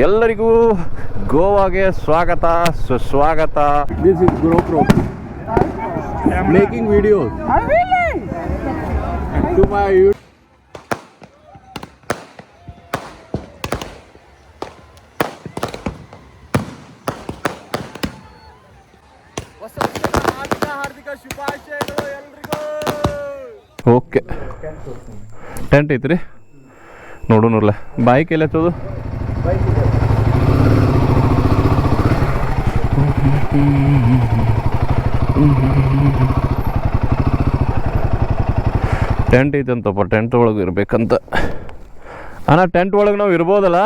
ಎಲ್ಲರಿಗೂ ಗೋವಾಗೆ ಸ್ವಾಗತ ಸುಸ್ವಾಗತ. This is GoPro making videos to my. Okay tent ಐತ್ರಿ. ನೋಡೋಣ ಬಾಯಿ ಎಲ್ಲ ಟೆಂಟ್ ಐತಂತಪ್ಪ ಟೆಂಟ್ ಒಳಗೆ ಇರಬೇಕಂತ. ಅಣ್ಣ ಟೆಂಟ್ ಒಳಗೆ ನಾವು ಇರ್ಬೋದಲ್ಲ?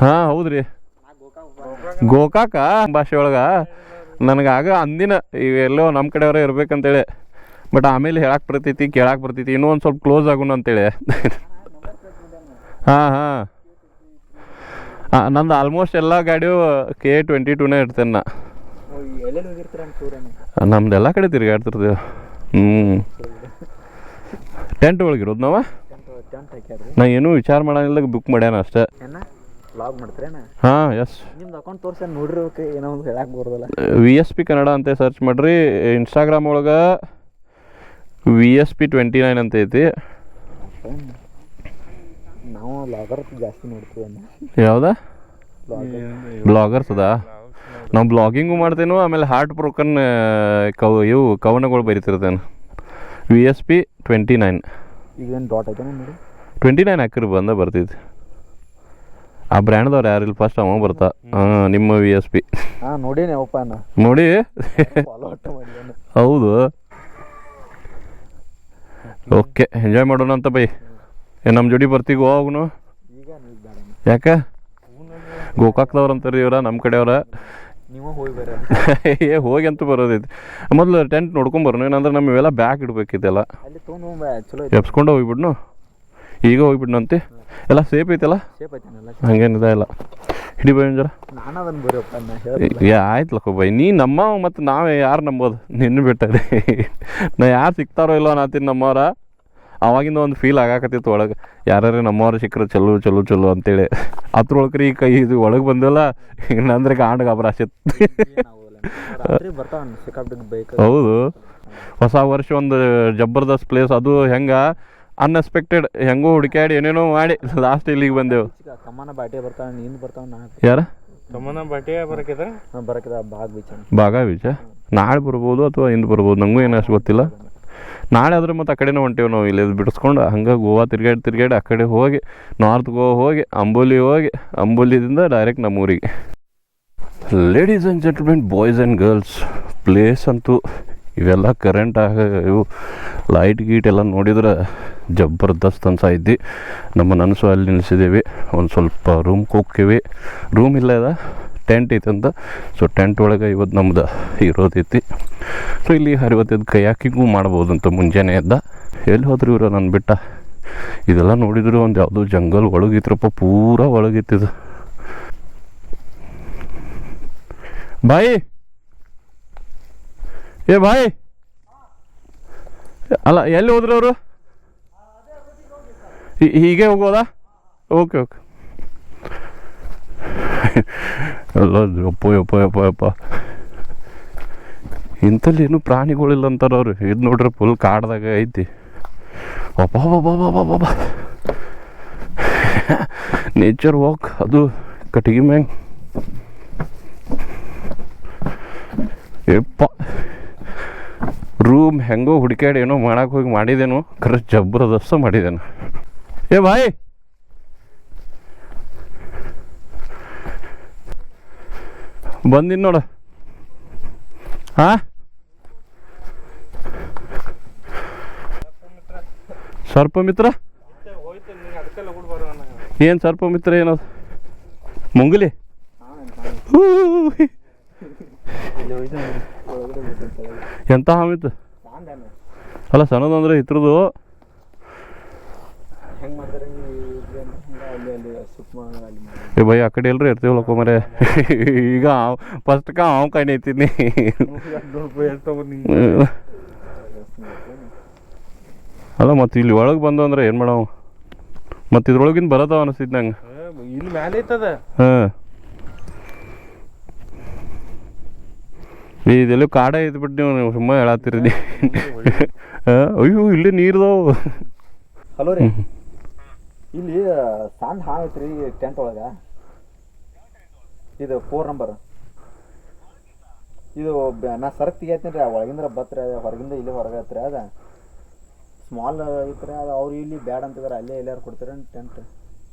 ಹಾಂ, ಹೌದ್ರಿ. ಗೋಕಾಕ ಭಾಷೆ ಒಳಗೆ. ನನಗೆ ಆಗ ಅಂದಿನ ಇವೆಲ್ಲೋ ನಮ್ಮ ಕಡೆಯವರೇ ಇರ್ಬೇಕಂತೇಳಿ. ಬಟ್ ಆಮೇಲೆ ಹೇಳಕ್ಕೆ ಬರ್ತೈತಿ ಕೇಳಕ್ಕೆ ಬರ್ತೈತಿ, ಇನ್ನೂ ಒಂದು ಸ್ವಲ್ಪ ಕ್ಲೋಸ್ ಆಗೋಣ ಅಂತೇಳಿ. ಹಾಂ ಹಾಂ. ನಂದು ಆಲ್ಮೋಸ್ಟ್ ಎಲ್ಲ ಗಾಡಿಯು ಕೆ ಟ್ವೆಂಟಿ ಟೂನೇ ಇರ್ತೇನೆ ನಾ. ನಮ್ದು ಎಲ್ಲ ಕಡೆ ತಿರುಗಾಡ್ತಿರ್ತೀವಿ. ಹ್ಞೂ ಟೆಂಟ್ ಒಳಗೆ ಇರೋದು ನಾವು ನಾ ಏನೂ ವಿಚಾರ ಮಾಡಂಗಿಲ್ಲ ಬುಕ್ ಮಾಡ್ಯಾನ ಅಷ್ಟೇ. ಹಾಂ S V S P Kannada ಅಂತ ಸರ್ಚ್ ಮಾಡ್ರಿ. ಇನ್ಸ್ಟಾಗ್ರಾಮ್ ಒಳಗೆ V S P twenty nine ಅಂತ ಐತಿ. ನಾವು ಲಾಗರ್ಸ್ ಜಾಸ್ತಿ ನೋಡ್ತೀವಿ ಯಾವ್ದ? ಬ್ಲಾಗರ್ಸ್ ಅದ ನಾವು ಬ್ಲಾಗಿಂಗು ಮಾಡ್ತೇನು ಆಮೇಲೆ ಹಾರ್ಟ್ ಬ್ರೋಕನ್ ಕವ್ ಇವು ಕವನಗಳು ಬರಿತಿರ್ತೇನೆ V S P twenty nine dot ಐತೆ ನೋಡಿ? ಟ್ವೆಂಟಿ ನೈನ್ ಹಾಕಿರಿ ಬಂದ ಬರ್ತೈತಿ ಆ ಬ್ರ್ಯಾಂಡ್ದವ್ರು ಯಾರಿಲ್ಲ ಫಸ್ಟ್ ಅವ ಬರ್ತಾ. ಹಾಂ ನಿಮ್ಮ ವಿ ಎಸ್ ಪಿ ಹಾಂ ನೋಡೀನಿ ಅವಪ್ಪ ನೋಡಿ? ಹೌದು. ಓಕೆ ಎಂಜಾಯ್ ಮಾಡೋಣ ಅಂತ ಬೈ. ನಮ್ಮ ಜೋಡಿ ಬರ್ತೀವಿ ಗೋವಾ ಈಗ ಯಾಕ? ಗೋಕಾಕ್ದವ್ರು ಅಂತಾರೆ ಇವ್ರ ನಮ್ಮ ಕಡೆಯವ್ರ. ಏ ಹೋಗಿ ಅಂತ ಬರೋದೈತಿ ಮೊದಲು ಟೆಂಟ್ ನೋಡ್ಕೊಂಬರೋಣ ಏನಂದ್ರೆ ನಮ್ಮ ಇವೆಲ್ಲ ಬ್ಯಾಗ್ ಇಡ್ಬೇಕಿದ್ದೆಲ್ಲ ಎಪ್ಸ್ಕೊಂಡು ಹೋಗ್ಬಿಡ್ನು. ಈಗ ಹೋಗ್ಬಿಡ್ನು ಅಂತೆ. ಎಲ್ಲ ಸೇಫ್ ಐತಲ್ಲ? ಹಂಗೇನಿದ ಇಲ್ಲ. ಹಿಡಿ ಜರ ಏ ಆಯ್ತಲಕ್ಕ ಬೈ ನೀ ನಮ್ಮ ಮತ್ತು ನಾವೇ ಯಾರು ನಂಬೋದು? ನಿನ್ನ ಬಿಟ್ಟರಿ. ನಾ ಯಾರು ಸಿಗ್ತಾರೋ ಇಲ್ಲೋ ನಾತೀನಿ ನಮ್ಮವ್ರ. ಅವಾಗಿಂದ ಒಂದು ಫೀಲ್ ಆಗಾಕತ್ತಿತ್ತು ಒಳಗೆ. ಯಾರ್ಯಾರು ನಮ್ಮವ್ರು ಸಿಕ್ಕರೆ ಚಲೋ ಚಲೋ ಚಲೋ ಅಂತೇಳಿ. ಅದ್ರೊಳಗ್ರಿ ಈ ಕೈ ಇದು ಒಳಗೆ ಬಂದಿಲ್ಲ ಇನ್ನಂದ್ರೆ ಗಾಂಡ್ ಗಾಬರ ಹೌದು. ಹೊಸ ವರ್ಷ ಒಂದು ಜಬರ್ದಸ್ತ್ ಪ್ಲೇಸ್ ಅದು ಹೆಂಗ? ಅನ್ಎಕ್ಸ್ಪೆಕ್ಟೆಡ್ ಹೆಂಗೋ ಹುಡುಕಾಡಿ ಏನೇನೋ ಮಾಡಿ ಲಾಸ್ಟ್ ಇಲ್ಲಿಗೆ ಬಂದೆವು. ಕಮ್ಮನ ಬಾಟೆ ಬರ್ತಾವ ನೀನು ಬರ್ತಾವ ನಾ ಯಾರ? ಬಟ್ಟೆ ಬರಕಿದ ಬರಕಿದ ಬಾಗ್ ಬೀಚ್. ಬಾಗ ಬೀಚ? ನಾಳೆ ಬರ್ಬೋದು ಅಥವಾ ಹಿಂದೆ ಬರ್ಬೋದು ನಂಗೂ ಏನು ಅಷ್ಟು ಗೊತ್ತಿಲ್ಲ. ನಾಳೆ ಆದ್ರೆ ಮತ್ತು ಆ ಕಡೆನೇ ಹೊಂಟೇವು ನಾವು, ಇಲ್ಲಿ ಬಿಡಿಸ್ಕೊಂಡು ಹಂಗೆ ಗೋವಾ ತಿರ್ಗಾಡಿ ತಿರ್ಗಾಡಿ ಆ ಕಡೆ ಹೋಗಿ ನಾರ್ತ್ ಗೋವಾ ಹೋಗಿ, ಅಂಬೋಲಿ ಹೋಗಿ, ಅಂಬೋಲಿದಿಂದ ಡೈರೆಕ್ಟ್ ನಮ್ಮ ಊರಿಗೆ. Ladies and gentlemen boys and girls place ಅಂತೂ ಇವೆಲ್ಲ ಕರೆಂಟ್ ಆಗ ಇವು ಲೈಟ್ ಗೀಟ್ ಎಲ್ಲ ನೋಡಿದ್ರೆ ಜಬರ್ದಸ್ತ್ ಅನ್ಸಾಯಿದ್ದಿ ನಮ್ಮ ನನಸು ಅಲ್ಲಿ ನಿಲ್ಲಿಸಿದ್ದೀವಿ ಒಂದು ಸ್ವಲ್ಪ ರೂಮ್ಗೆ ಹೋಗ್ತೀವಿ. ರೂಮ್ ಇಲ್ಲ ಅದ. ಟೆಂಟ್ ಅಂತ. ಸೊ ಟೆಂಟ್ ಒಳಗೆ ಇವತ್ತು ನಮ್ದು ಇರೋದೈತಿ ಸೊ ಇಲ್ಲಿ ಅರವತ್ತೈದು ಕಯಾಕಿಂಗೂ ಮಾಡ್ಬೋದು ಅಂತ ಮುಂಜಾನೆ ಎದ್ದ ಎಲ್ಲಿ ಹೋದ್ರು ಇವರು ನನ್ನ ಬಿಟ್ಟ? ಇದೆಲ್ಲ ನೋಡಿದ್ರು ಒಂದು ಯಾವುದೋ ಜಂಗಲ್ ಒಳಗಿತ್ರಪ್ಪ ಪೂರ ಒಳಗಿತ್ತಿದು ಬಾಯಿ! ಏ, ಬಾಯಿ! ಅಲ್ಲ, ಎಲ್ಲಿ ಹೋದ್ರು ಅವರು? ಹೀಗೆ ಹೋಗೋದಾ? Okay okay. ಅಲ್ಲ ಅಪ್ಪ ಯಪ್ಪ ಯಪ್ಪ ಯಪ್ಪ. ಇಂಥಲ್ಲಿ ಏನು ಪ್ರಾಣಿಗಳಿಲ್ಲ ಅಂತಾರೆ ಅವ್ರು. ಇದು ನೋಡ್ರಿ ಫುಲ್ ಕಾಡ್ದಾಗ ಐತಿ. ಅಪ್ಪ ಬಾಬಾ ನೇಚರ್ ವಾಕ್ ಅದು ಕಟ್ಟಿಗೆ ಮ್ಯಾಂಗ್. ಯಪ್ಪ. ರೂಮ್ ಹೆಂಗೋ ಹುಡುಕ್ಯಾಡಿ ಏನೋ ಮಾಡಕ್ಕೆ ಹೋಗಿ ಮಾಡಿದೇನು. ಖರೆ ಜಬರದಸ್ತ ಮಾಡಿದೇನು. ಏ ಭಾಯ್ ಬಂದಿನ್ ನೋಡ. ಹಾ ಸರ್ಪ ಮಿತ್ರ? ಏನು ಸರ್ಪ ಮಿತ್ರ ಏನದು ಮುಂಗಲಿ? ಎಂತ ಹಾಮಿತ್ತು ಅಲ್ಲ ಸಣ್ಣದಂದ್ರೆ ಇತ್ರದು ಏ ಭಯ ಆ ಕಡೆ ಎಲ್ರು ಇರ್ತೀವಲ್ಲಕ್ಕ ಮರೆ? ಈಗ ಫಸ್ಟ್ಕ ಅವ್ ಕಣ್ಣು ಐತೀನಿ ಅಲ್ಲ ಮತ್ತೆ ಇಲ್ಲಿ ಒಳಗೆ ಬಂದು ಅಂದ್ರೆ ಏನು ಮಾಡೋ ಮತ್ತು ಇದ್ರೊಳಗಿಂದ ಬರತಾವ ಅನಿಸ್ತೈತಿ ನಂಗೆ. ಇಲ್ಲಿ ಮ್ಯಾಲೆ ಐತದ ಹಾಂ. ಇದೆಲ್ಲ ಕಾಡ ಐತ್ಬಿಟ್ಟು ನೀವು ಸುಮ್ಮನೆ ಹೇಳತ್ತೀರಿ ಅಯ್ಯೋ ಇಲ್ಲಿ ನೀರ್ದವು. ಹಲೋ ರೀ. ಇಲ್ಲಿ ಸಣ್ಣ ಹಾವು ಐತ್ರಿ ಟೆಂಟ್ ಒಳಗ. ಇದು ಫೋರ್ ನಂಬರ್ ಇದು ನಾ ಸರಕ್ ತೆಗಿಯತ್ತೀನಿ ರೀ ಒಳಗಿಂದ ಬತ್ರಿ ಅದ ಹೊರಗಿಂದ ಇಲ್ಲಿ ಹೊರಗೆ ಹತ್ರ ಅದ ಸ್ಮಾಲ್ ಐತ್ರಿ ಅದು ಅವ್ರು ಇಲ್ಲಿ ಬ್ಯಾಡ್ ಅಂತಿದಾರೆ ಅಲ್ಲೇ ಎಲ್ಲಾರು ಕೊಡ್ತೀರ ಟೆಂಟ್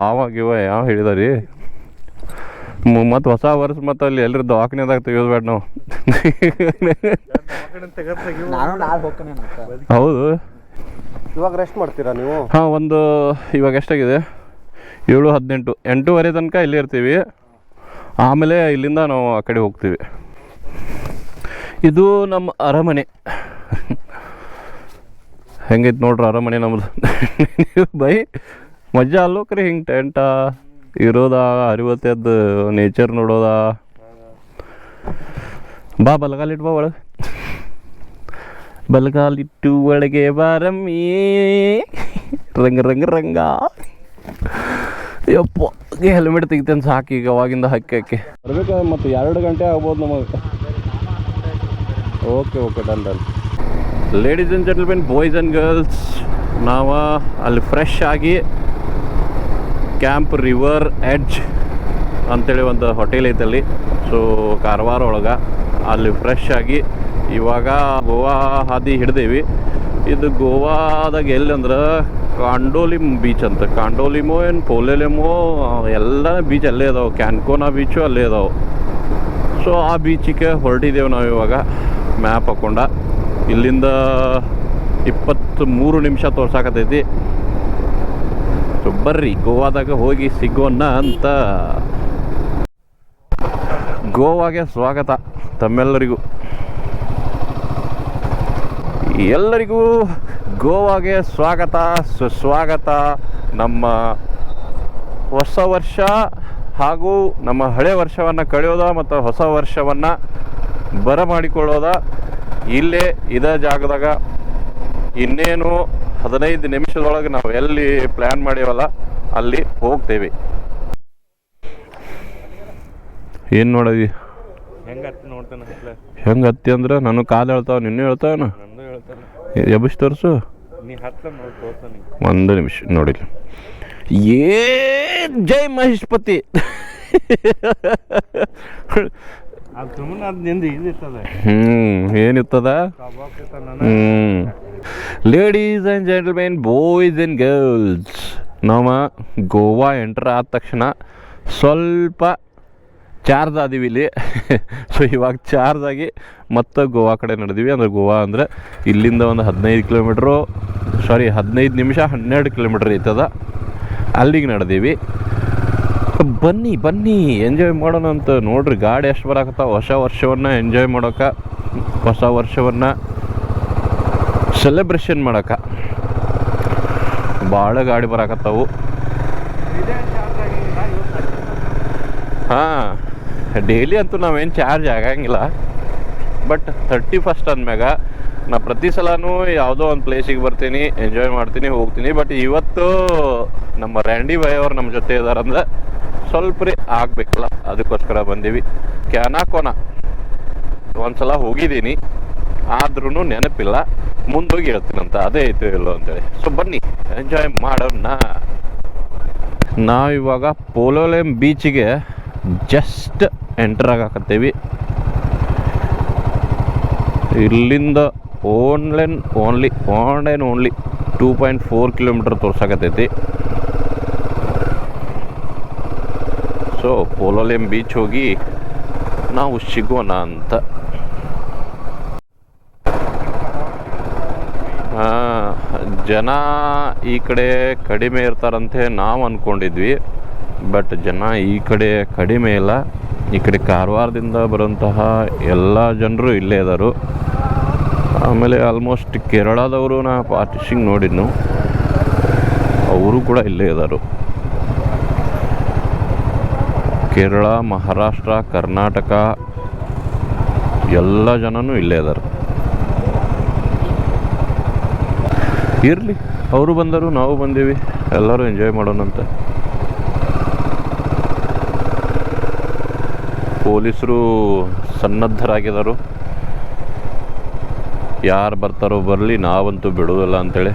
ಅವಾಗ ಇವ ಯಾವ ಹೇಳಿದಾರಿ? ಮತ್ತು ಹೊಸ ವರ್ಷ ಮತ್ತು ಅಲ್ಲಿ ಎಲ್ಲರ ದವಾಖಾನೆದಾಗ ತೆಗಿಯೋದು ನಾವು. ನಾನು ನಾಳೆ ಹೋಗ್ತಾನೆ ಅಂತ ಹೌದು. ಇವಾಗ ರೆಸ್ಟ್ ಮಾಡ್ತೀರಾ ನೀವು? ಹಾಂ ಒಂದು ಇವಾಗ ಎಷ್ಟಾಗಿದೆ? ಏಳು ಹದಿನೆಂಟು. ಎಂಟೂವರೆ ತನಕ ಇಲ್ಲೇ ಇರ್ತೀವಿ. ಆಮೇಲೆ ಇಲ್ಲಿಂದ ನಾವು ಆ ಕಡೆ ಹೋಗ್ತೀವಿ. ಇದು ನಮ್ಮ ಅರಮನೆ. ಹೆಂಗೈತೆ ನೋಡ್ರಿ ಅರಮನೆ ನಮ್ಮದು ಬೈ ಮಜಾ ಅಲ್ಲೋಕ್ರಿ ಹಿಂಗೆ ಟೆಂಟ, ಇರೋದ ಅರಿವತ್ತದ್ದು ನೇಚರ್ ನೋಡೋದ. ಬಾ, ಬಲಗಾಲಿಟ್ ಬಾ ಒಳಗೆ. ಬಲಗಾಲಿಟ್ಟು ಒಳಗೆ ಬಾರಮ್ಮಿ. ರಂಗ ರಂಗ ರಂಗ. ಯಪ್ಪ ಹೆಲ್ಮೆಟ್ ತೆಗಿತೇನೆ ಸಾಕು ಈಗ ಅವಾಗಿಂದ ಹಾಕಿ ಹಕ್ಕಿ ಬರ್ಬೇಕಾದ್ರೆ ಮತ್ತು ಎರಡು ಗಂಟೆ ಆಗ್ಬೋದು ನಮಗೆ. Okay okay done done ladies and gentlemen boys and girls ನಾವು ಅಲ್ಲಿ ಫ್ರೆಶ್ ಆಗಿ ಕ್ಯಾಂಪ್ ರಿವರ್ ಎಡ್ಜ್ ಅಂತೇಳಿ ಒಂದು ಹೋಟೆಲ್ ಐತಲ್ಲಿ. ಸೊ ಕಾರವಾರ ಒಳಗೆ ಅಲ್ಲಿ ಫ್ರೆಶ್ ಆಗಿ ಇವಾಗ ಗೋವಾ ಹಾದಿ ಹಿಡ್ದೇವಿ. ಇದು ಗೋವಾದಾಗ ಎಲ್ಲಿ ಅಂದ್ರೆ ಕಾಂಡೋಲಿಮ್ ಬೀಚ್ ಅಂತ. ಕಾಂಡೋಲಿಮೋ ಏನು ಪೋಲೆಲೆಮೋ ಎಲ್ಲ ಬೀಚ್ ಅಲ್ಲೇ ಇದಾವೆ. ಕ್ಯಾನ್ಕೋನಾ ಬೀಚು ಅಲ್ಲೇ ಇದಾವೆ. ಸೊ ಆ ಬೀಚಿಗೆ ಹೊರಟಿದ್ದೇವೆ ನಾವು ಇವಾಗ. ಮ್ಯಾಪ್ ಹಾಕೊಂಡ. ಇಲ್ಲಿಂದ ಇಪ್ಪತ್ತ್ ಮೂರು ನಿಮಿಷ ತೋರ್ಸಾಕತೈತಿ. ಸೊ ಬರ್ರಿ. ಗೋವಾದಾಗ ಹೋಗಿ ಸಿಗೋಣ ಅಂತ. ಗೋವಾಗೆ ಸ್ವಾಗತ ತಮ್ಮೆಲ್ಲರಿಗೂ. ಎಲ್ಲರಿಗೂ ಗೋವಾಗೆ ಸ್ವಾಗತ ಸುಸ್ವಾಗತ. ನಮ್ಮ ಹೊಸ ವರ್ಷ ಹಾಗೂ ನಮ್ಮ ಹಳೆ ವರ್ಷವನ್ನು ಕಳೆಯೋದ ಮತ್ತು ಹೊಸ ವರ್ಷವನ್ನು ಬರಮಾಡಿಕೊಳ್ಳೋದ ಇಲ್ಲೇ ಇದೇ ಜಾಗದಾಗ ಇನ್ನೇನು ಹದಿನೈದು ನಿಮಿಷದೊಳಗೆ ನಾವು ಎಲ್ಲಿ ಪ್ಲ್ಯಾನ್ ಮಾಡೀವಲ್ಲ ಅಲ್ಲಿ ಹೋಗ್ತೇವೆ. ಏನು ನೋಡಿದ್ವಿ ಹೆಂಗ ಹತ್ತಿ ಅಂದ್ರೆ ನಾನು ಕಾಲು ಹೇಳ್ತಾವ ನಿನ್ನೆ ಹೇಳ್ತಾವ ಎಬ್ಬಿಸಿ ತೋರಿಸು. ಒಂದು ನಿಮಿಷ ನೋಡಿಲ್ಲ. ಏ ಜೈ ಮಹೇಶ್ಪತಿ. ಹ್ಞೂ ಏನಿತ್ತದ ladies and gentlemen boys and girls ನಮ್ಮ ಗೋವಾ ಎಂಟ್ರ್ ಆದ ತಕ್ಷಣ ಸ್ವಲ್ಪ ಚಾರ್ಜ್ ಆದೀವಿ ಇಲ್ಲಿ. ಸೊ ಇವಾಗ ಚಾರ್ಜ್ ಆಗಿ ಮತ್ತೆ ಗೋವಾ ಕಡೆ ನಡೆದೀವಿ. ಅಂದ್ರೆ ಗೋವಾ ಅಂದರೆ ಇಲ್ಲಿಂದ ಒಂದು ಹದಿನೈದು ಕಿಲೋಮೀಟ್ರು ಸಾರಿ ಹದಿನೈದು ನಿಮಿಷ ಹನ್ನೆರಡು ಕಿಲೋಮೀಟ್ರ್ ಐತದ ಅಲ್ಲಿಗೆ ನಡೆದೀವಿ. ಬನ್ನಿ ಬನ್ನಿ ಎಂಜಾಯ್ ಮಾಡೋಣ ಅಂತ ನೋಡ್ರಿ. ಗಾಡಿ ಎಷ್ಟು ಬರಾಕತ್ತ ಹೊಸ ವರ್ಷವನ್ನು ಎಂಜಾಯ್ ಮಾಡೋಕೆ, ಹೊಸ ವರ್ಷವನ್ನು ಸೆಲೆಬ್ರೇಷನ್ ಮಾಡೋಕೆ. ಭಾಳ ಗಾಡಿ ಬರಾಕತ್ತವು. ಹಾಂ. ಡೈಲಿ ಅಂತೂ ನಾವೇನು ಚಾರ್ಜ್ ಆಗಂಗಿಲ್ಲ. ಬಟ್ ತರ್ಟಿ ಫಸ್ಟ್ ಅಂದಮ್ಯಾಗ ನಾ ಪ್ರತಿ ಸಲನೂ ಯಾವುದೋ ಒಂದು ಪ್ಲೇಸಿಗೆ ಬರ್ತೀನಿ ಎಂಜಾಯ್ ಮಾಡ್ತೀನಿ, ಹೋಗ್ತೀನಿ. ಬಟ್ ಇವತ್ತು ನಮ್ಮ ರ್ಯಾಂಡಿ ಬಾಯ್ ಅವ್ರು ನಮ್ಮ ಜೊತೆ ಇದಾರಂದ್ರೆ ಸ್ವಲ್ಪ ರೀ ಆಗಬೇಕಲ್ಲ, ಅದಕ್ಕೋಸ್ಕರ ಬಂದೀವಿ. ಕ್ಯಾನಾಕೋನ ಒಂದ್ಸಲ ಹೋಗಿದ್ದೀನಿ. ಆದ್ರೂ ನೆನಪಿಲ್ಲ. ಮುಂದೋಗಿ ಹೇಳ್ತೀನಂತ ಅದೇ ಐತೆ ಇಲ್ಲೋ ಅಂತೇಳಿ. ಸೊ ಬನ್ನಿ ಎಂಜಾಯ್ ಮಾಡೋಣ. ನಾವಿವಾಗ ಪೋಲೋಲೆಮ್ ಬೀಚಿಗೆ ಜಸ್ಟ್ ಎಂಟರ್ ಆಗಾಕತ್ತೀವಿ. ಇಲ್ಲಿಂದ online only online only two point four kilometre ತೋರ್ಸಾಕತ್ತೈತಿ. So Palolem beach ಹೋಗಿ ನಾವು ಸಿಗೋಣ ಅಂತ. ಜನ ಈ ಕಡೆ ಕಡಿಮೆ ಇರ್ತಾರಂತೆ ನಾವು ಅಂದ್ಕೊಂಡಿದ್ವಿ ಬಟ್ ಜನ ಈ ಕಡೆ ಕಡಿಮೆ ಇಲ್ಲ. ಈ ಕಡೆ ಕಾರವಾರದಿಂದ ಬರುವಂತಹ ಎಲ್ಲ ಜನರು ಇಲ್ಲೇ ಇದ್ದಾರೆ ಆಮೇಲೆ ಆಲ್ಮೋಸ್ಟ್ ಕೇರಳದವರು ನಾ ಪಾರ್ಟಿಸಿಂಗ್ ನೋಡಿದ್ನು. ಅವರು ಕೂಡ ಇಲ್ಲೇ ಇದ್ದಾರೆ ಕೇರಳ, ಮಹಾರಾಷ್ಟ್ರ, ಕರ್ನಾಟಕ ಎಲ್ಲ ಜನನೂ ಇಲ್ಲೇ ಇದ್ದಾರೆ ಇರಲಿ, ಅವರು ಬಂದರು, ನಾವು ಬಂದೀವಿ. ಎಲ್ಲರೂ ಎಂಜಾಯ್ ಮಾಡೋಣ ಪೊಲೀಸರು ಸನ್ನದ್ಧರಾಗಿದ್ದಾರೆ ಯಾರು ಬರ್ತಾರೋ ಬರಲಿ, ನಾವಂತೂ ಬಿಡುವುದಿಲ್ಲ ಅಂತೇಳಿ.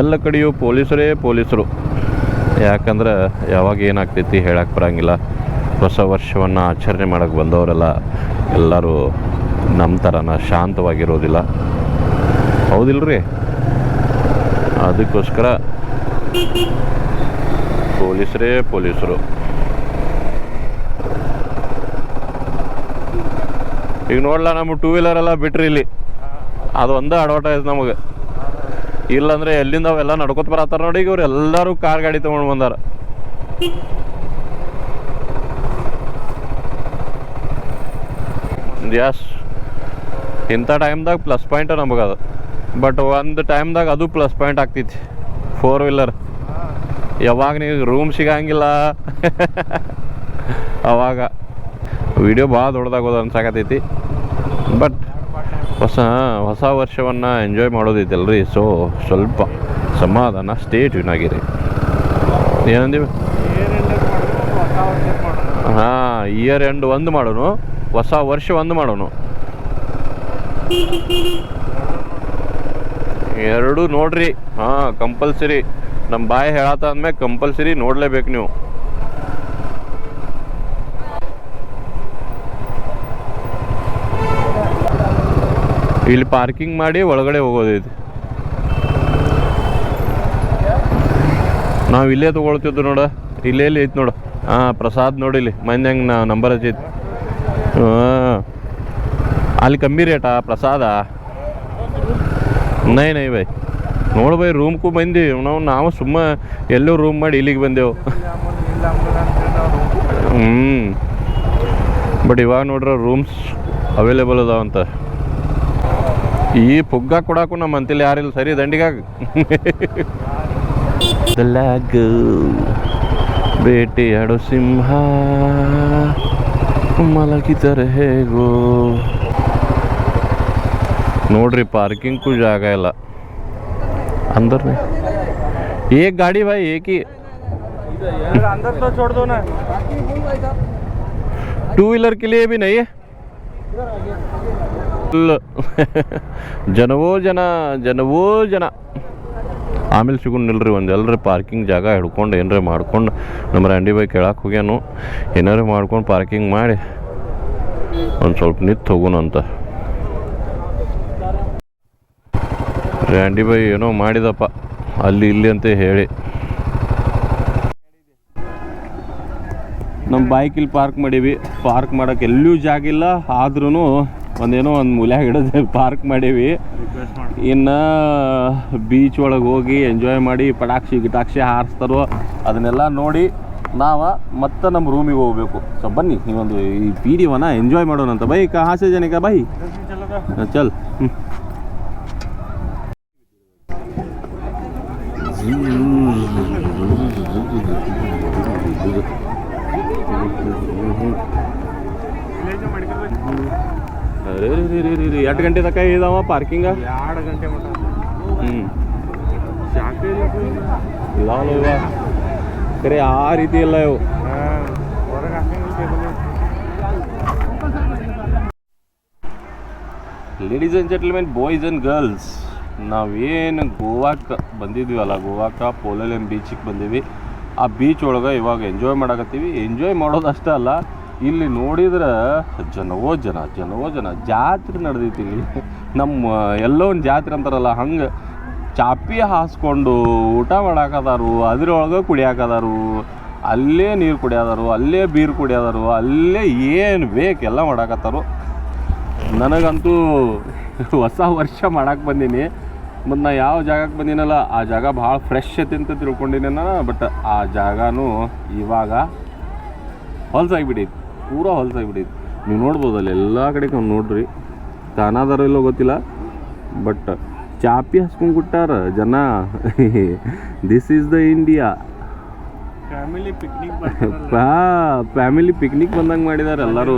ಎಲ್ಲ ಕಡೆಯೂ ಪೊಲೀಸರೇ ಪೊಲೀಸರು. ಯಾಕಂದ್ರೆ ಯಾವಾಗ ಏನಾಗ್ತೈತಿ ಹೇಳಕ್ಕೆ ಬರೋಂಗಿಲ್ಲ. ಹೊಸ ವರ್ಷವನ್ನು ಆಚರಣೆ ಮಾಡೋಕ್ಕೆ ಬಂದವರೆಲ್ಲ ಎಲ್ಲರೂ ನಮ್ಮ ಥರನ ಶಾಂತವಾಗಿರೋದಿಲ್ಲ. ಹೌದಿಲ್ರಿ? ಅದಕ್ಕೋಸ್ಕರ ಪೊಲೀಸರೇ ಪೊಲೀಸರು. ಈಗ ನೋಡಲ, ನಮ್ಮ ಟೂ ವೀಲರ್ ಎಲ್ಲ ಬಿಟ್ರಿ ಇಲ್ಲಿ. ಅದು ಒಂದೇ ಅಡ್ವರ್ಟೈಸ್ ನಮಗೆ. ಇಲ್ಲಂದ್ರೆ ಎಲ್ಲಿಂದ ಅವೆಲ್ಲ ನಡ್ಕೊತ ಬರತ್ತಾರ ನೋಡಿ, ಈಗ ಇವ್ರು ಎಲ್ಲರೂ ಕಾರ್ ಗಾಡಿ ತಗೊಂಡು ಬಂದಾರ. ಎಸ್ ಇಂಥ ಟೈಮ್ದಾಗ ಪ್ಲಸ್ ಪಾಯಿಂಟ್ ನಮಗದು. ಬಟ್ ಒಂದು ಟೈಮ್ದಾಗ ಅದು ಪ್ಲಸ್ ಪಾಯಿಂಟ್ ಆಗ್ತೈತಿ. ಫೋರ್ ವೀಲರ್ ಯಾವಾಗ ನೀವು ರೂಮ್ ಸಿಗಂಗಿಲ್ಲ. ಅವಾಗ. ವಿಡಿಯೋ ಭಾಳ ದೊಡ್ಡದಾಗೋದು ಅನ್ಸಾಕತೈತಿ. ಬಟ್ ಹೊಸ ಹೊಸ ವರ್ಷವನ್ನು ಎಂಜಾಯ್ ಮಾಡೋದೈತಲ್ರಿ ಸೊ ಸ್ವಲ್ಪ ಸಮಾಧಾನ ಸ್ಟೇಟ್ ಆಗಿರಿ. ಏನಂದೀವಿ ಹಾಂ ಇಯರ್ ಎಂಡ್ ಒಂದು ಮಾಡೋನು, ಹೊಸ ವರ್ಷ ಒಂದು ಮಾಡೋನು. ಎರಡು ನೋಡ್ರಿ. ಹಾಂ ಕಂಪಲ್ಸರಿ ನಮ್ಮ ಬಾಯಿ ಹೇಳತ್ತ ಅಂದ್ಮೇಲೆ ಕಂಪಲ್ಸರಿ ನೋಡ್ಲೇಬೇಕು ನೀವು. ಇಲ್ಲಿ ಪಾರ್ಕಿಂಗ್ ಮಾಡಿ ಒಳಗಡೆ ಹೋಗೋದೈತಿ ನಾವು ಇಲ್ಲೇ ತೊಗೊಳ್ತಿದ್ದು ನೋಡ. ಇಲ್ಲೇ ಇಲ್ಲಿ ಐತಿ ನೋಡು. ಹಾಂ, ಪ್ರಸಾದ್ ನೋಡಿಲಿ ಮಂದಿ ಹಂಗೆ ನಾ ನಂಬರ್ ಹಚ್ಚೈತಿ ಹಾಂ. ಅಲ್ಲಿ ಕಮ್ಮಿ ರೇಟಾ ಪ್ರಸಾದ? ನೈ ನೈ ಬೈ. ನೋಡು ಬೈ ರೂಮ್ಗೂ ಬಂದಿ ನಾವು ನಾವು ಸುಮ್ಮ ಎಲ್ಲೋ ರೂಮ್ ಮಾಡಿ ಇಲ್ಲಿಗೆ ಬಂದೆವು. ಹ್ಞೂ ಬಟ್ ಇವಾಗ ನೋಡ್ರೆ ರೂಮ್ಸ್ ಅವೈಲೇಬಲ್ ಅದಾವಂತ ಈ ಪುಗ್ಗ ಕೊಡಾಕು ನಮ್ಮ ಅಂತಿಲ್ಲ ಯಾರಿಲ್ಲ. ಸರಿ ದಂಡಿಗಾಗ ಆಡೋ ಸಿಂಹ. ಮಲಗಿದರೆ ಹೇಗೋ. ನೋಡ್ರಿ ಪಾರ್ಕಿಂಗ್ಗೂ ಜಾಗ ಇಲ್ಲ अंदर नहीं एक गाड़ी भाई एक ही अंदर तो छोड़ दो ना टू व्हीलर के लिए भी नहीं है ಫುಲ್ ಜನವೋ ಜನ ಜನವೋ ಜನ ಆಮೇಲೆ ಸಿಗೋಣ ನಿಲ್ರಿ ಒಂದು ಎಲ್ಲರ ಪಾರ್ಕಿಂಗ್ ಜಾಗ ಹಿಡ್ಕೊಂಡು ಏನಾರ ಮಾಡ್ಕೊಂಡು ನಮ್ಮ ರ್ಯಾಂಡಿ ಬೈ ಕೇಳಕ್ಕೆ ಹೋಗ್ಯಾನು ಏನಾರ ಮಾಡ್ಕೊಂಡು ಪಾರ್ಕಿಂಗ್ ಮಾಡಿ ಒಂದು ಸ್ವಲ್ಪ ನಿಂತು ಹೋಗೋಣ ಅಂತ ರ್ಯಾಂಡಿ ಬೈ ಏನೋ ಮಾಡಿದಪ್ಪ. ಅಲ್ಲಿ ಇಲ್ಲಿ ಅಂತ ಹೇಳಿ. ನಮ್ಮ ಬೈಕ್ ಇಲ್ಲಿ ಪಾರ್ಕ್ ಮಾಡೀವಿ. ಪಾರ್ಕ್ ಮಾಡೋಕೆ ಎಲ್ಲೂ ಜಾಗ ಇಲ್ಲ. ಆದ್ರೂ ಒಂದೇನೋ ಒಂದು ಮೂಲ್ಯಾಗ ಹಿಡಿದು ಪಾರ್ಕ್ ಮಾಡೀವಿ. ಇನ್ನು ಬೀಚ್ ಒಳಗೆ ಹೋಗಿ ಎಂಜಾಯ್ ಮಾಡಿ ಪಟಾಕ್ಷಿ ಗಿಟಾಕ್ಷಿ ಹಾರಿಸ್ತಾರೋ ಅದನ್ನೆಲ್ಲ ನೋಡಿ ನಾವು ಮತ್ತೆ ನಮ್ಮ ರೂಮಿಗೆ ಹೋಗ್ಬೇಕು. ಸೊ ಬನ್ನಿ ಈ ಒಂದು ಈ ವಿಡಿಯೋನ ಎಂಜಾಯ್ ಮಾಡೋಣ ಅಂತ ಬೈ. ಕಹಾಸೆ ಜನಕ ಬೈ ಚಲ್. ಚಲ್ ಅರೆ ರೇ ಎಷ್ಟು ಗಂಟೆ ತನಕ ಇದಾವ ಪಾರ್ಕಿಂಗ ಎರಡು ಗಂಟೆ ಮಟ್ಟ. ಹ್ಞೂ ಶಾಖೆ ಇವ ಖರೆ ಆ ರೀತಿ ಇಲ್ಲ ಇವು. Ladies and gentlemen boys and girls ನಾವೇನು ಗೋವಾಕ್ಕೆ ಬಂದಿದ್ದೀವಲ್ಲ ಗೋವಾಕ್ಕೆ ಪೋಲೋಲಿಯಂ ಬೀಚಿಗೆ ಬಂದೀವಿ. ಆ ಬೀಚ್ ಒಳಗೆ ಇವಾಗ ಎಂಜಾಯ್ ಮಾಡಕತ್ತೀವಿ. ಎಂಜಾಯ್ ಮಾಡೋದು ಅಷ್ಟೇ ಅಲ್ಲ, ಇಲ್ಲಿ ನೋಡಿದ್ರೆ ಜನವೋ ಜನ ಜನವೋ ಜನ ಜಾತ್ರೆ ನಡೆದೈತಿ ಇಲ್ಲಿ. ನಮ್ಮ ಎಲ್ಲೋ ಒಂದು ಜಾತ್ರೆ ಅಂತಾರಲ್ಲ, ಹಂಗೆ ಚಾಪಿ ಹಾಸ್ಕೊಂಡು ಊಟ ಮಾಡಾಕದಾರು, ಅದ್ರೊಳಗೆ ಕುಡಿಯಾಕದಾರು, ಅಲ್ಲೇ ನೀರು ಕುಡಿಯೋದಾರು, ಅಲ್ಲೇ ಬೀರು ಕುಡಿಯೋದಾರು, ಅಲ್ಲೇ ಏನು ಬೇಕು ಎಲ್ಲ ಮಾಡಾಕತ್ತಾರು. ನನಗಂತೂ ಹೊಸ ವರ್ಷ ಮಾಡಕ್ಕೆ ಬಂದೀನಿ. ಮತ್ತು ನಾ ಯಾವ ಜಾಗಕ್ಕೆ ಬಂದಿನಲ್ಲ ಆ ಜಾಗ ಭಾಳ ಫ್ರೆಶ್ ಐತಿ ಅಂತ ತಿಳ್ಕೊಂಡಿನ ಬಟ್ ಆ ಜಾಗನೂ ಇವಾಗ ಹೊಲ್ಸಾಗಿಬಿಟ್ಟೈತಿ ಪೂರ ಹೊಲ್ಸಾಗಿಬಿಟ್ಟೈತಿ ನೀವು ನೋಡ್ಬೋದು ಅಲ್ಲಿ ಎಲ್ಲ ಕಡೆ ನೋಡ್ರಿ. ತಾನಾದಾರ ಇಲ್ಲೋ ಗೊತ್ತಿಲ್ಲ ಬಟ್ ಚಾಪಿ ಹಚ್ಕೊಂಡು ಕೊಟ್ಟಾರ ಜನ. This is the India family picnic family picnic ಬಂದಂಗೆ ಮಾಡಿದಾರೆ ಎಲ್ಲರೂ.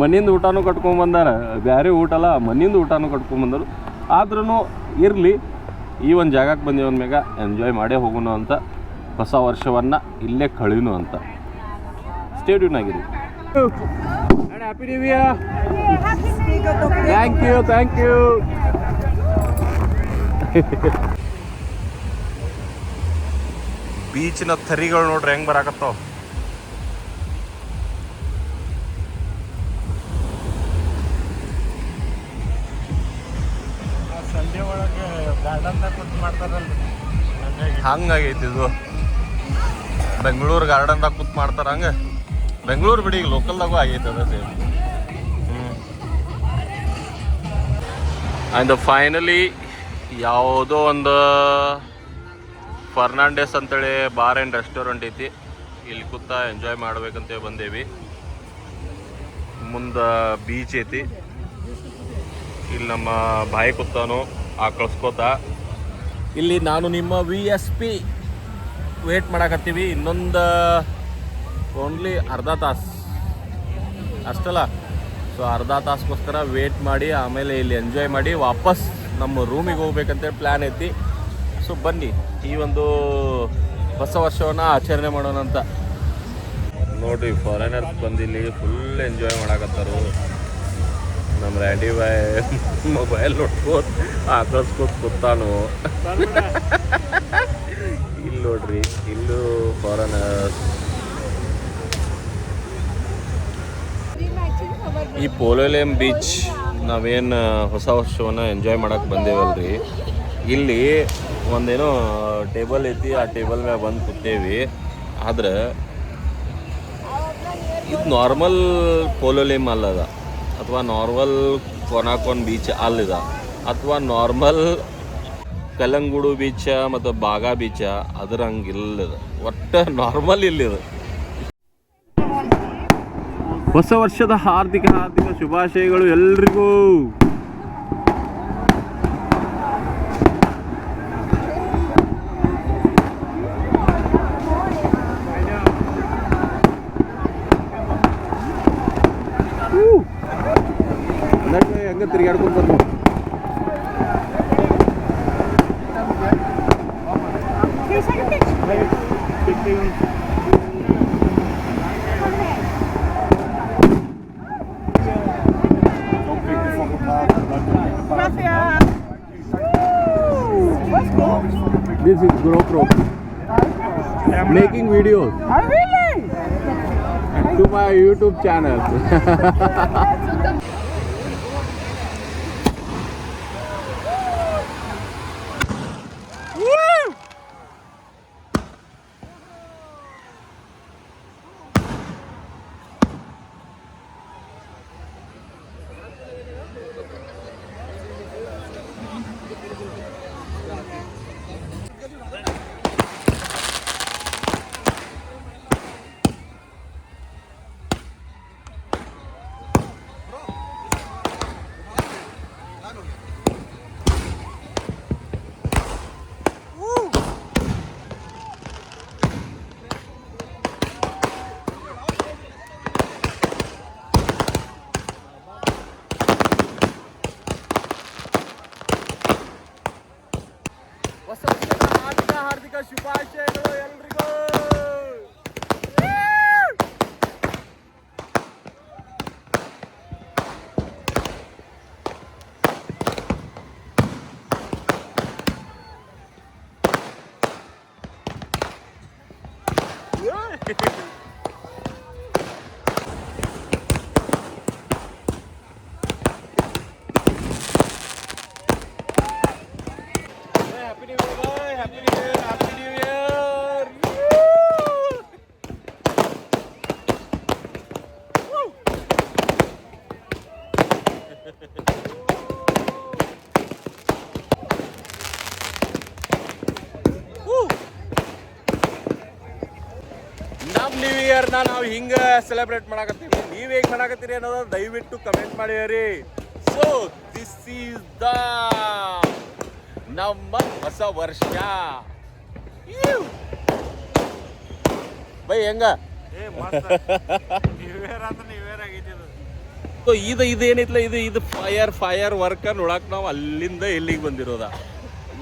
ಮನೆಯಿಂದ ಊಟನೂ ಕಟ್ಕೊಂಡ್ ಬಂದಾರ ಬೇರೆ ಊಟ ಅಲ್ಲ ಮನೆಯಿಂದ ಊಟನೂ ಕಟ್ಕೊಂಡ್ ಬಂದರು ಆದ್ರೂ ಇರಲಿ ಈ ಒಂದು ಜಾಗಕ್ಕೆ ಬಂದೀವಿ ಅಂದ್ಮ್ಯಾಗ ಎಂಜಾಯ್ ಮಾಡೇ ಹೋಗೋಣ ಅಂತ ಹೊಸ ವರ್ಷವನ್ನು ಇಲ್ಲೇ ಕಳೀನು ಅಂತ. ಸ್ಟೇಡಿಯನ್ ಆಗಿದೆ happy new year thank you thank you ಬೀಚ್ನ ಥರಿಗಳು ನೋಡ್ರಿ ಹೆಂಗ್ ಬರಾಕತ್ತಾವ ಹಂಗಾಗೈತಿ ಇದು. ಬೆಂಗಳೂರು ಗಾರ್ಡನ್ದಾಗ ಕೂತ್ ಮಾಡ್ತಾರ ಹಂಗೆ. ಬೆಂಗಳೂರು ಬಿಡಿ, ಈಗ ಲೋಕಲ್ದಾಗೂ ಆಗೈತೆ ಅದ ಸೇಮ್ ಆ್ಯಂಡ್ ಫೈನಲಿ ಯಾವುದೋ ಒಂದು ಫರ್ನಾಂಡೇಸ್ ಅಂತೇಳಿ ಬಾರ್ ಆ್ಯಂಡ್ ರೆಸ್ಟೋರೆಂಟ್ ಐತಿ. ಇಲ್ಲಿ ಕೂತ ಎಂಜಾಯ್ ಮಾಡ್ಬೇಕಂತೇಳಿ ಬಂದೇವಿ. ಮುಂದೆ ಬೀಚ್ ಐತಿ. ಇಲ್ಲಿ ನಮ್ಮ ಬಾಯಿ ಕೂತಾನು ಆ ಕಳ್ಸ್ಕೋತ. ಇಲ್ಲಿ ನಾನು ನಿಮ್ಮ ವಿ ಎಸ್ ಪಿ ವೇಟ್ ಮಾಡಕತ್ತೀವಿ. ಇನ್ನೊಂದು ಓನ್ಲಿ ಅರ್ಧ ತಾಸು. ಅಷ್ಟಲ್ಲ. ಸೊ ಅರ್ಧ ತಾಸ್ಗೋಸ್ಕರ ವೇಟ್ ಮಾಡಿ, ಆಮೇಲೆ ಇಲ್ಲಿ ಎಂಜಾಯ್ ಮಾಡಿ, ವಾಪಸ್ ನಮ್ಮ ರೂಮಿಗೆ ಹೋಗ್ಬೇಕಂತೇಳಿ ಪ್ಲ್ಯಾನ್ ಐತಿ. ಸೊ ಬನ್ನಿ. ಈ ಒಂದು ಹೊಸ ವರ್ಷವನ್ನು ಆಚರಣೆ ಮಾಡೋಣ ಅಂತ. ನೋಡಿ ಫಾರಿನರ್ಸ್ ಬಂದಿಲ್ಲಿ ಫುಲ್ ಎಂಜಾಯ್ ಮಾಡಕತ್ತಾರು. ನಮ್ಮ ರ್ಯಾಂಡಿ ಬಾಯ್ ಮೊಬೈಲ್ ನೋಡ್ಕೋತ ಆಕಳಿಸ್ಕೋತ ಕೂತಾನು. ಇಲ್ಲಿ ನೋಡ್ರಿ, ಇಲ್ಲೂ ಫಾರಿನರ್ಸ್ ಈ ಪೋಲೋಲೆಮ್ ಬೀಚ್ ನಾವೇನು ಹೊಸ ವರ್ಷವನ್ನು ಎಂಜಾಯ್ ಮಾಡೋಕ್ಕೆ ಬಂದೇವಲ್ರಿ. ಇಲ್ಲಿ ಒಂದೇನೋ ಟೇಬಲ್ ಐತಿ, ಆ ಟೇಬಲ್ ಮ್ಯಾಗ ಬಂದು ಕೂತೇವಿ. ಆದ್ರೆ ಇದು ನಾರ್ಮಲ್ ಪೋಲೋಲೆಮ್ ಅಲ್ಲದ. ಅಥವಾ ನಾರ್ಮಲ್ ಕೊನಾಕೋನ್ ಬೀಚ್ ಅಲ್ಲಿದ. ಅಥವಾ ನಾರ್ಮಲ್ ಕಲಂಗುಡು ಬೀಚ ಮತ್ತು ಬಾಗಾ ಬೀಚ ಅದ್ರ ಇಲ್ಲದ ಒಟ್ಟು ನಾರ್ಮಲ್ ಇಲ್ಲಿದ. ಹೊಸ ವರ್ಷದ ಹಾರ್ದಿಕ ಹಾರ್ದಿಕ ಶುಭಾಶಯಗಳು ಎಲ್ರಿಗೂ. This is GoPro. Making videos. Oh, really? To my YouTube channel. पिता ಸೆಲೆಬ್ರೇಟ್ ಮಾಡಕತ್ತೀವಿ. ನೀವು ಹೇಗೆ ಮಾಡಕತ್ತೀರಿ ಅನ್ನೋದನ್ನ ದಯವಿಟ್ಟು ಕಮೆಂಟ್ ಮಾಡಿರಿ ಸೊ ದಿಸ್ ಈಸ್ ದ ನಮ್ಮ ಹೊಸ ವರ್ಷ. ಬೈ ಹೆಂಗ? ಆಗೈತಿ ಇದು ಸೊ ಇದು ಏನೈತ್ಲ? ಇದು ಇದು ಫೈರ್ ಫೈರ್ ವರ್ಕ್ ನೋಡಕ್ ನಾವು ಅಲ್ಲಿಂದ ಎಲ್ಲಿಗೆ ಬಂದಿರೋದ.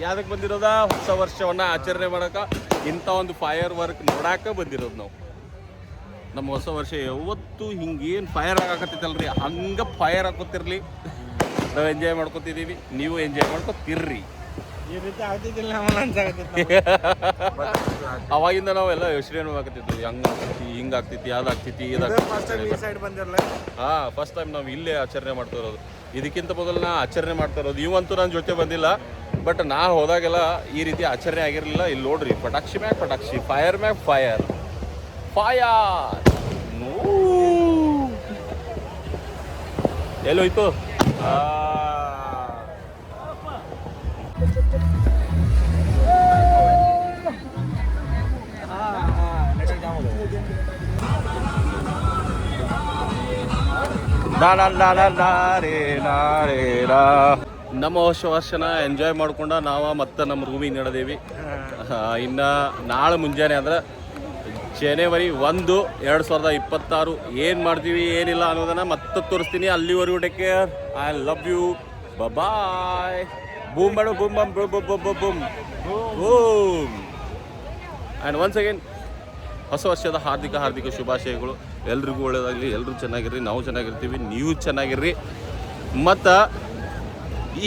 ಯಾವ್ದಕ್ಕೆ ಬಂದಿರೋದ? ಹೊಸ ವರ್ಷವನ್ನ ಆಚರಣೆ ಮಾಡಕ ಇಂಥ ಒಂದು ಫೈರ್ ವರ್ಕ್ ನೋಡಾಕ ಬಂದಿರೋದು ನಾವು. ನಮ್ಮ ಹೊಸ ವರ್ಷ ಯಾವತ್ತು ಹಿಂಗೇನು ಫೈರ್ ಆಗಾಕತ್ತೈತಲ್ರಿ ಹಂಗೆ ಫೈರ್ ಹಾಕೋತಿರ್ಲಿ ನಾವು ಎಂಜಾಯ್ ಮಾಡ್ಕೊತಿದ್ದೀವಿ ನೀವು ಎಂಜಾಯ್ ಮಾಡ್ಕೊತಿರ್ರಿ. ಈ ರೀತಿ ಆಗ್ತಿದ್ದಿಲ್ಲ ಅವಾಗಿಂದ ನಾವೆಲ್ಲ ಯೋಚನೆ ಆಗತ್ತಿದ್ವಿ ಹಂಗ ಆಗ್ತೈತಿ ಹಿಂಗ ಆಗ್ತೈತಿ ಅದಾಗ್ತೈತಿ ಇದಾಗ್ತೈತಿ ಬಂದಿರಲ್ಲ ಹಾ ಫಸ್ಟ್ ಟೈಮ್ ನಾವು ಇಲ್ಲೇ ಆಚರಣೆ ಮಾಡ್ತಾ ಇರೋದು ಇದಕ್ಕಿಂತ ಮೊದಲು ನಾ ಆಚರಣೆ ಮಾಡ್ತಾ ಇರೋದು ಇವಂತೂ ನನ್ನ ಜೊತೆ ಬಂದಿಲ್ಲ ಬಟ್ ನಾ ಹೋದಾಗೆಲ್ಲ ಈ ರೀತಿ ಆಚರಣೆ ಆಗಿರಲಿಲ್ಲ. ಇಲ್ಲಿ ನೋಡ್ರಿ ಪಟಾಕ್ಷಿ ಮ್ಯಾಗ ಪಟಾಕ್ಷಿ ಫೈರ್ ಮ್ಯಾಗ ಫೈರ್ ಫೈರ್ ಎಲ್ಲೋಯ್ತು ರಾ. ನಮ್ಮ ಹೊಸ ವರ್ಷನ ಎಂಜಾಯ್ ಮಾಡ್ಕೊಂಡ ನಾವು ಮತ್ತೆ ನಮ್ಮ ರೂಮಿಗೆ ನಡೆದೇವಿ. ಇನ್ನ ನಾಳೆ ಮುಂಜಾನೆ ಅಂದ್ರೆ ಜನವರಿ ಒಂದು, ಎರಡು ಸಾವಿರದ ಇಪ್ಪತ್ತಾರು. ಏನು ಮಾಡ್ತೀವಿ, ಏನಿಲ್ಲ ಅನ್ನೋದನ್ನು ಮತ್ತೆ ತೋರಿಸ್ತೀನಿ. ಅಲ್ಲಿವರೆಗೂ take care. I love you. Bye boom ಬೇಡ boom bam boom boom boom boom boom and once again ಹೊಸ ವರ್ಷದ ಹಾರ್ದಿಕ ಹಾರ್ದಿಕ ಶುಭಾಶಯಗಳು. ಎಲ್ರಿಗೂ ಒಳ್ಳೆಯದಾಗಲಿ ಎಲ್ಲರೂ ಚೆನ್ನಾಗಿರ್ರಿ. ನಾವು ಚೆನ್ನಾಗಿರ್ತೀವಿ. ನೀವು ಚೆನ್ನಾಗಿರ್ರಿ. ಮತ್ತು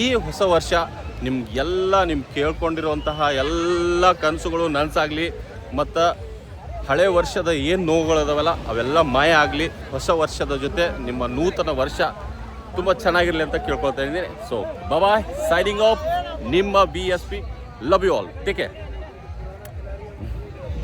ಈ ಹೊಸ ವರ್ಷ ನಿಮ್ಗೆಲ್ಲ ನಿಮ್ಮ ಕೇಳ್ಕೊಂಡಿರುವಂತಹ ಎಲ್ಲ ಕನಸುಗಳು ನನಸಾಗಲಿ. ಮತ್ತು ಹಳೆ ವರ್ಷದ ಏನು ನೋವುಗಳಿದಾವಲ್ಲ, ಅವೆಲ್ಲ ಮಾಯ ಆಗಲಿ, ಹೊಸ ವರ್ಷದ ಜೊತೆ ನಿಮ್ಮ ನೂತನ ವರ್ಷ ತುಂಬ ಚೆನ್ನಾಗಿರಲಿ ಅಂತ ಕೇಳ್ಕೊಳ್ತಾ ಇದ್ದೀನಿ. ಸೊ ಬಾಯ್ ಸೈನಿಂಗ್ ಆಫ್ ನಿಮ್ಮ B S P love you all take care